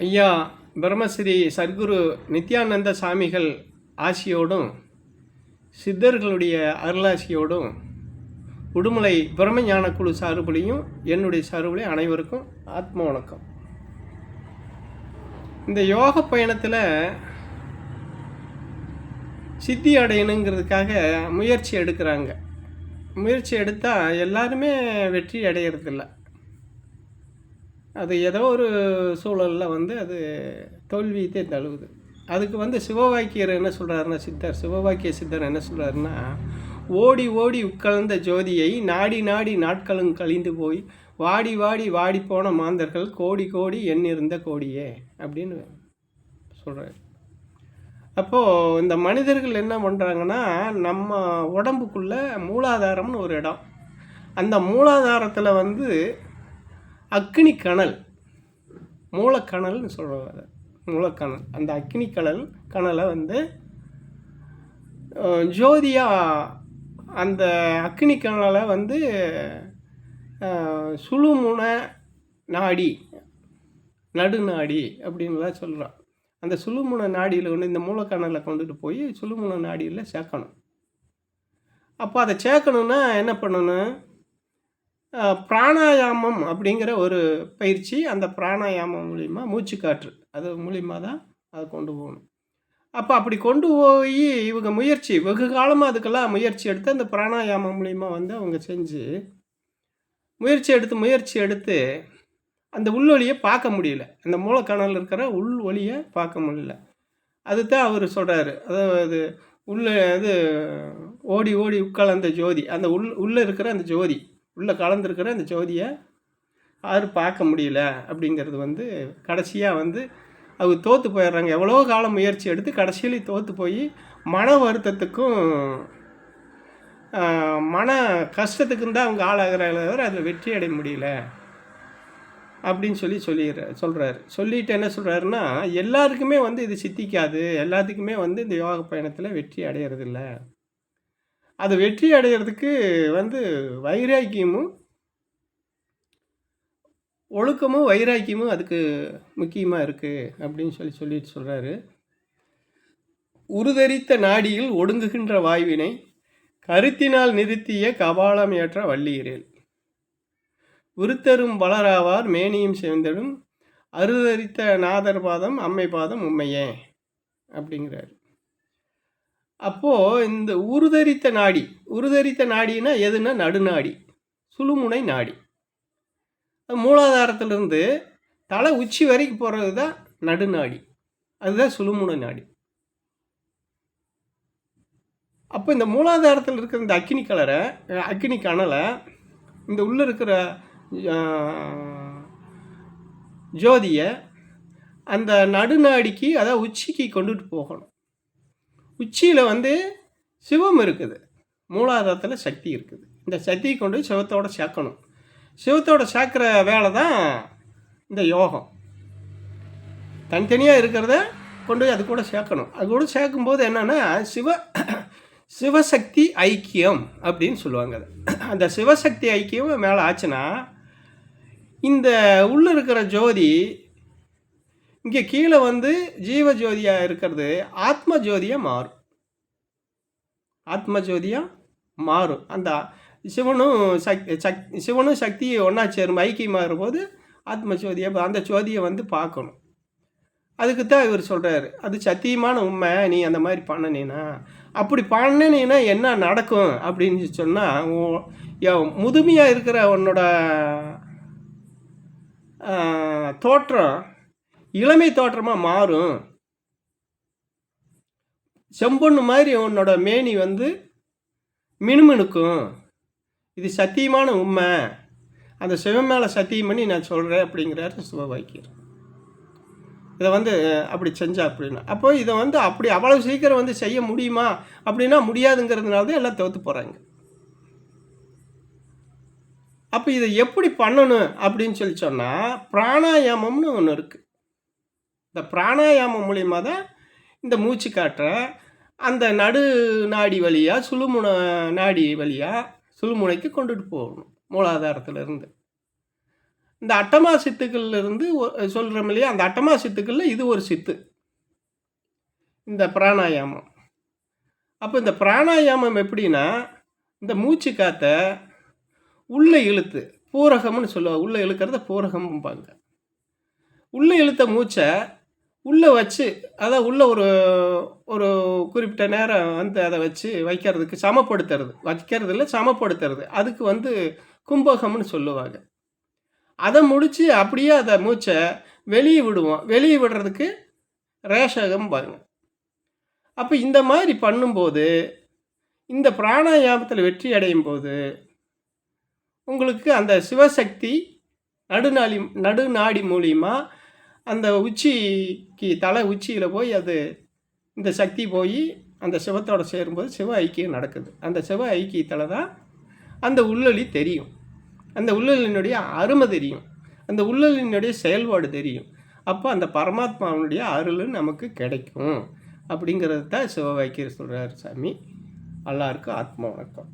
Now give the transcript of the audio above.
ஐயா பிரம்மஸ்ரீ சர்க்குரு நித்யானந்த சாமிகள் ஆசியோடும் சித்தர்களுடைய அருளாசியோடும் உடுமலை பிரம்மஞான குழு சார்புலையும் என்னுடைய சார்புலையும் அனைவருக்கும் ஆத்ம வணக்கம். இந்த யோக பயணத்தில் சித்தி அடையணுங்கிறதுக்காக முயற்சி எடுக்கிறாங்க. முயற்சி எடுத்தால் எல்லாருமே வெற்றி அடையிறதில்ல. அது ஏதோ ஒரு சூழலில் வந்து அது தோல்வியத்தை தழுவுது அதுக்கு வந்து சிவவாக்கியர் என்ன சொல்கிறாருன்னா சித்தர் சிவவாக்கிய சித்தர் என்ன சொல்கிறாருன்னா ஓடி ஓடி உட்கலந்த ஜோதியை நாடி நாடி நாட்களும் கழிந்து போய் வாடி வாடி வாடி போன மாந்தர்கள் கோடி கோடி எண்ணிருந்த கோடியே அப்படின்னு சொல்கிறாரு அப்போது இந்த மனிதர்கள் என்ன பண்ணுறாங்கன்னா நம்ம உடம்புக்குள்ளே மூலாதாரம்னு ஒரு இடம். அந்த மூலாதாரத்தில் வந்து அக்னி கணல் மூலக்கணல்னு சொல்கிறாங்க மூலக்கணல். அந்த அக்னி கணல் கணலை வந்து ஜோதியாக அந்த அக்னி கணலை வந்து அஹ், சுழுமுன நாடி நடுநாடி அப்படின்லாம் சொல்கிறான் அந்த சுழுமுன நாடியில் கொண்டு இந்த மூலக்கணலை கொண்டுட்டு போய் சுழுமுன நாடியில் சேர்க்கணும். அப்போ அதை சேர்க்கணுன்னா என்ன பண்ணணும்? பிராணாயாமம் அப்படிங்கிற ஒரு பயிற்சி அந்த பிராணாயாமம் மூலிமா மூச்சுக்காற்று. அது மூலிமா தான் அதை கொண்டு போகணும். அப்போ அப்படி கொண்டு போய் இவங்க முயற்சி வெகு காலமாக அதுக்கெல்லாம் முயற்சி எடுத்து அந்த பிராணாயாமம் மூலிமா வந்து அவங்க செஞ்சு முயற்சி எடுத்து முயற்சி எடுத்து அந்த உள்வழியை பார்க்க முடியல. அந்த மூலக்கணல் இருக்கிற உள் ஒளியை பார்க்க முடியல. அதுதான் அவர் சொல்கிறாரு அதாவது உள்ள இது ஓடி ஓடி உட்கலந்த ஜோதி அந்த உள் உள்ளே இருக்கிற அந்த ஜோதி. உள்ளே கலந்துருக்கிற அந்த ஜோதியை யாரும் பார்க்க முடியல அப்படிங்கிறது வந்து கடைசியாக வந்து அவங்க தோற்று போயிடுறாங்க. எவ்வளோ காலம் முயற்சி எடுத்து கடைசியில் தோற்று போய் மன வருத்தத்துக்கும் மன கஷ்டத்துக்கும் தான் அவங்க ஆளாகிறாங்களே தவிர அதில் வெற்றி அடைய முடியல அப்படின்னு சொல்லி சொல்லிடுற சொல்கிறாரு சொல்லிட்டு என்ன சொல்கிறாருன்னா எல்லாருக்குமே வந்து இது சித்திக்காது. எல்லாத்துக்குமே வந்து இந்த யோக பயணத்தில் வெற்றி அடையிறதில்ல. அது வெற்றி அடைகிறதுக்கு வந்து வைராக்கியமும் ஒழுக்கமும் வைராக்கியமும் அதுக்கு முக்கியமாக இருக்குது அப்படின்னு சொல்லி சொல்லிட்டு சொல்கிறாரு உருதரித்த நாடியில் ஒடுங்குகின்ற வாயுவினை கருத்தினால் நிறுத்திய கபாலம் ஏற்ற வள்ளியிரேல். உருத்தரும் வளராவார் மேனியும் சேர்ந்தடும் அருதரித்த நாதர் பாதம் அம்மை பாதம் உண்மையே அப்படிங்கிறார். அப்போது இந்த உருதரித்த நாடி உருதரித்த நாடினா எதுனா நடுநாடி சுழுமுனை நாடி. மூலாதாரத்திலிருந்து தலை உச்சி வரைக்கும் போகிறது தான் நடுநாடி அதுதான் சுழுமுனை நாடி. அப்போ இந்த மூலாதாரத்தில் இருக்கிற இந்த அக்கினி கலரை அக்னி அக்கினி கணலை இந்த உள்ளே இருக்கிற ஜோதியை அந்த நடுநாடிக்கு அதாவது உச்சிக்கு கொண்டுட்டு போகணும். உச்சியில் வந்து சிவம் இருக்குது. மூலாதாரத்தில் சக்தி இருக்குது. இந்த சக்தியை கொண்டு சிவத்தோடு சிவத்தோட சேர்க்கணும். சிவத்தோட சேர்க்குற வேலை தான் இந்த யோகம். தனித்தனியாக இருக்கிறத கொண்டு போய் அது கூட சேர்க்கணும். அது கூட சேர்க்கும்போது என்னென்னா சிவ சிவசக்தி ஐக்கியம் அப்படின்னு சொல்லுவாங்க அது. அந்த சிவசக்தி ஐக்கியம் மேலே ஆச்சுன்னா இந்த உள்ளே இருக்கிற ஜோதி இங்கே கீழே வந்து ஜீவ ஜோதியாக இருக்கிறது ஆத்ம ஜோதியாக மாறும். ஆத்ம ஜோதியாக மாறும். அந்த சிவனும் சக் சக் சிவனும் சக்தியை ஒன்றா சேரும் ஐக்கியமாகிற போது ஆத்ம ஜோதியை அந்த ஜோதியை வந்து பார்க்கணும். அதுக்கு தான் இவர் சொல்கிறாரு அது சத்தியமான உண்மை நீ அந்த மாதிரி பண்ணினா அப்படி பண்ணினீன்னா என்ன நடக்கும் அப்படின்னு சொன்னால் முதுமையாக இருக்கிற உன்னோட தோற்றம் இளமை தோற்றமாக மாறும். செம்பொண்ணு மாதிரி உன்னோட மேனி வந்து மினுமினுக்கும். இது சத்தியமான உண்மை. அந்த சிவன் மேலே சத்தியம் பண்ணி நான் சொல்கிறேன் அப்படிங்கிறாரு சிவவாக்கியர் இதை வந்து அப்படி செஞ்சா அப்படின்னா. அப்போ இதை வந்து அப்படி அவ்வளோ சீக்கிரம் வந்து செய்ய முடியுமா? அப்படின்னா முடியாதுங்கிறதுனால தான் எல்லாம் தோற்று போகிறாங்க அப்போ இதை எப்படி பண்ணணும் அப்படின்னு சொல்லி சொன்னால் பிராணாயாமம்னு ஒன்று இருக்குது இந்த பிராணாயாமம் மூலியமாக தான் இந்த மூச்சு காற்றை அந்த நடு நாடி வழியாக சுழுமுனை நாடி வழியாக சுழுமுனைக்கு கொண்டுட்டு போகணும் மூலாதாரத்துலேருந்து. இந்த அட்டமா சித்துக்கள்லேருந்து சொல்கிறோம் இல்லையா? அந்த அட்டமா சித்துக்களில் இது ஒரு சித்து. இந்த பிராணாயாமம். அப்போ இந்த பிராணாயாமம் எப்படின்னா இந்த மூச்சு காற்றை உள்ளே இழுத்து பூரகம்னு சொல்லுவாங்க. உள்ளே இழுக்கிறத பூரகம்பாங்க. உள்ளே இழுத்த மூச்சை உள்ளே வச்சு அதை உள்ளே ஒரு ஒரு குறிப்பிட்ட நேரம் வந்து அதை வச்சு வைக்கிறதுக்கு சமப்படுத்துறது. வைக்கிறது இல்லை சமப்படுத்துறது. அதுக்கு வந்து கும்பகம்னு சொல்லுவாங்க. அதை முடித்து அப்படியே அதை மூச்சை வெளியே விடுவோம். வெளியே விடுறதுக்கு ரேஷகம் பாருங்க. அப்போ இந்த மாதிரி பண்ணும்போது இந்த பிராணாயாமத்தில் வெற்றி அடையும் போது உங்களுக்கு அந்த சிவசக்தி நடுநாளி நடுநாடி மூலியமாக அந்த உச்சிக்கு தலை உச்சியில் போய் அது இந்த சக்தி போய் அந்த சிவத்தோட சேரும்போது சிவ ஐக்கியம் நடக்குது. அந்த சிவ ஐக்கியத்தில் தான் அந்த உள்ளொலி தெரியும். அந்த உள்ளலினுடைய அருமை தெரியும். அந்த உள்ளலினுடைய செயல்பாடு தெரியும். அப்போ அந்த பரமாத்மாவினுடைய அருள் நமக்கு கிடைக்கும். அப்படிங்கிறது தான் சிவ வைக்கிய சொல்கிறார் சாமி. எல்லாருக்கும் ஆத்ம வணக்கம்.